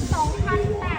2,800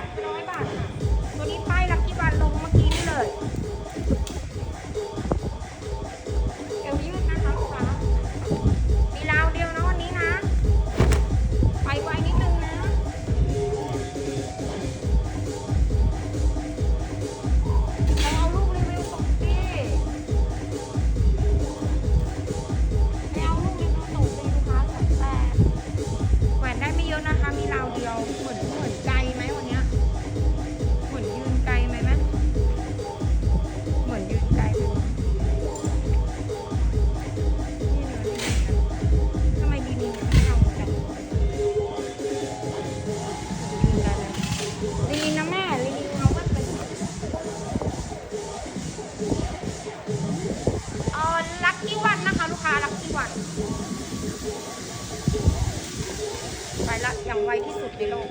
รัสอย่างไวที่สุดในโลก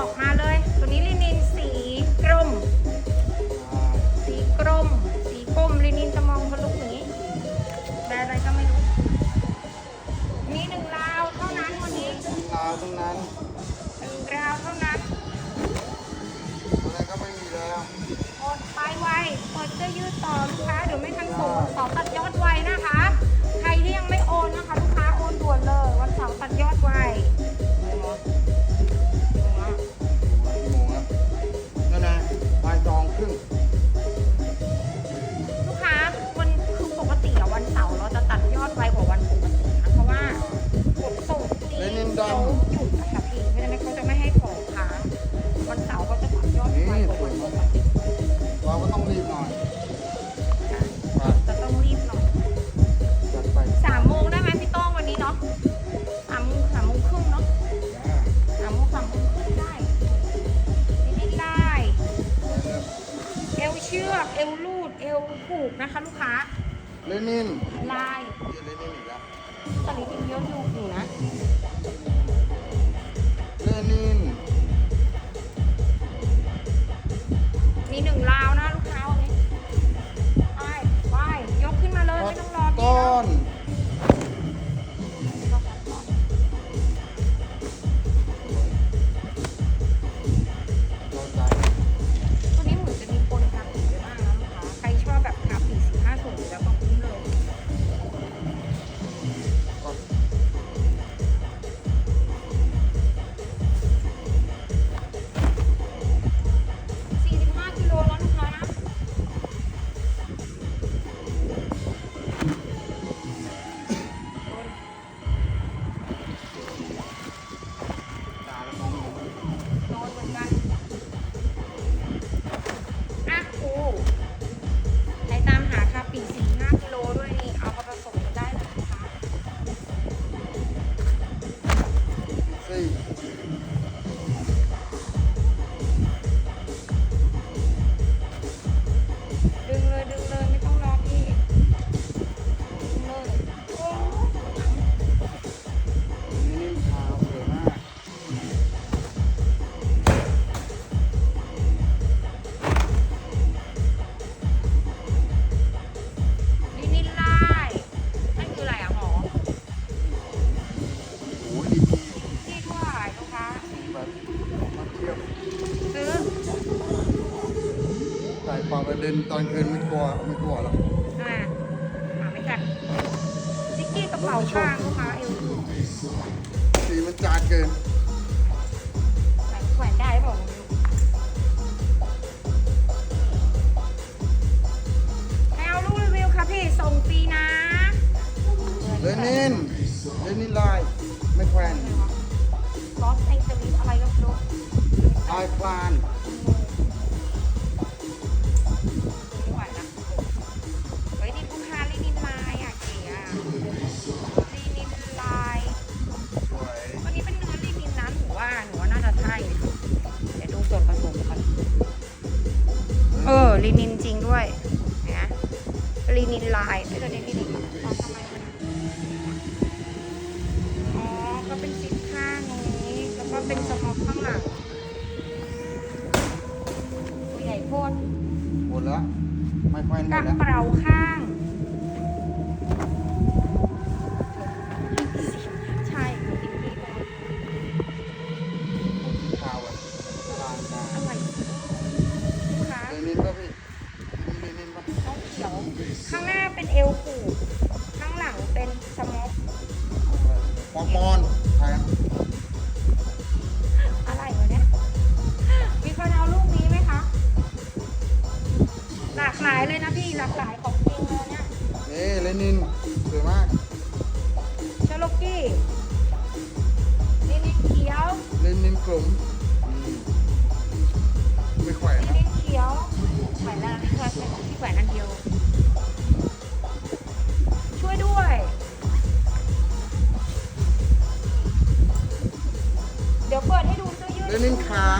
ออกมาเลย ตัวนี้ลินินสีกรม สีกรม สีกรมลินินจะมองทะลุอย่างนี้แบรอะไรก็ไม่รู้ มีหนึ่งราวเท่านั้นวันนี้ราวเท่านั้นหนึ่งราวเท่านั้นอะไรก็ไม่มีแล้ว อดไปไวกดเสื้อยืดต่อลูกค้า มิน ลาย ปรับไปเดินตอนคืนไม่กลัวไม่กลัวหรอกอ่าหาไม่กัดซิกกี้กระเป๋าข้างลูกค้าเอวสูงสีมันจานเกินแขวนได้บอกไม่รู้ใครเอาลูกรีวิวค่ะพี่ ส่งฟรีนะเลนินเลนินลายไม่แควนลอสแองเจลิสอะไรก็ไม่รู้ลายคลาน วก็เป็นสมองข้างหลังตัวใหญ่โคตรหมดแล้ว ไม่แควนหมกระดแล้ว เป๋าข้างากหลายเลยนะพี่หลากหลายของจริงเลยเนี่ยนี่เลนินสวยมากเชลโลกี้นี่นี่เขียวเลนินกลุ่มอืมไม่แขวนนี่นะนี่เขียวแขวนแล้วแขวนที่แขวนอันเดียว ช่วยด้วย เดี๋ยวเปิดให้ดูเสื้อยืดเลนินขาว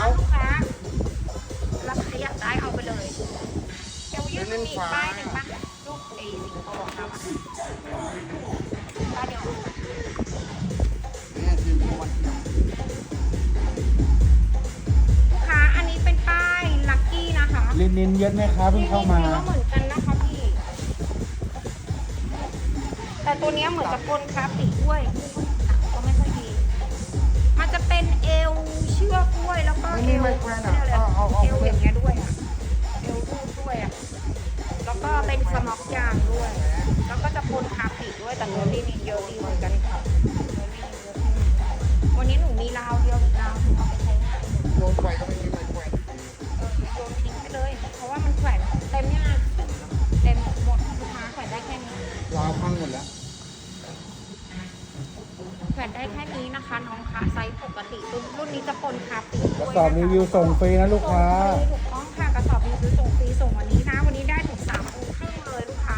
กี้นะคะลินินเยอะไหมครับเพิ่งเข้ามานี่ก็เหมือนกันนะคะพี่ แต่ตัวเนี้ยเหมือนจะปนคราฟิกด้วย ก็ไม่ค่อยดี มันจะเป็นเอวเชือกด้วยแล้วก็เอวเอ สอบรีวิวส่งฟรีนะลูกค้า ถูกต้องค่ะกระสอบรีวิวส่งฟรีส่งวันนี้นะ วันนี้ได้ถึงสามปูครึ่งเลยลูกค้า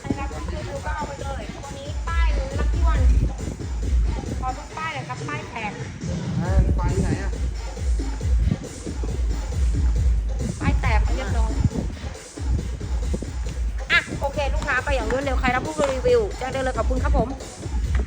ใครรับรีวิวก็เอาไปเลยวันนี้ป้ายลักกี้วันขอทุกป้ายเลยครับป้ายแตกอ่าไปไหนอะป้ายแตกเรียบร้อยอะโอเค ลูกค้าไปอย่างรวดเร็วใครรับผู้รีวิวแจ้งได้เลยขอบคุณครับผม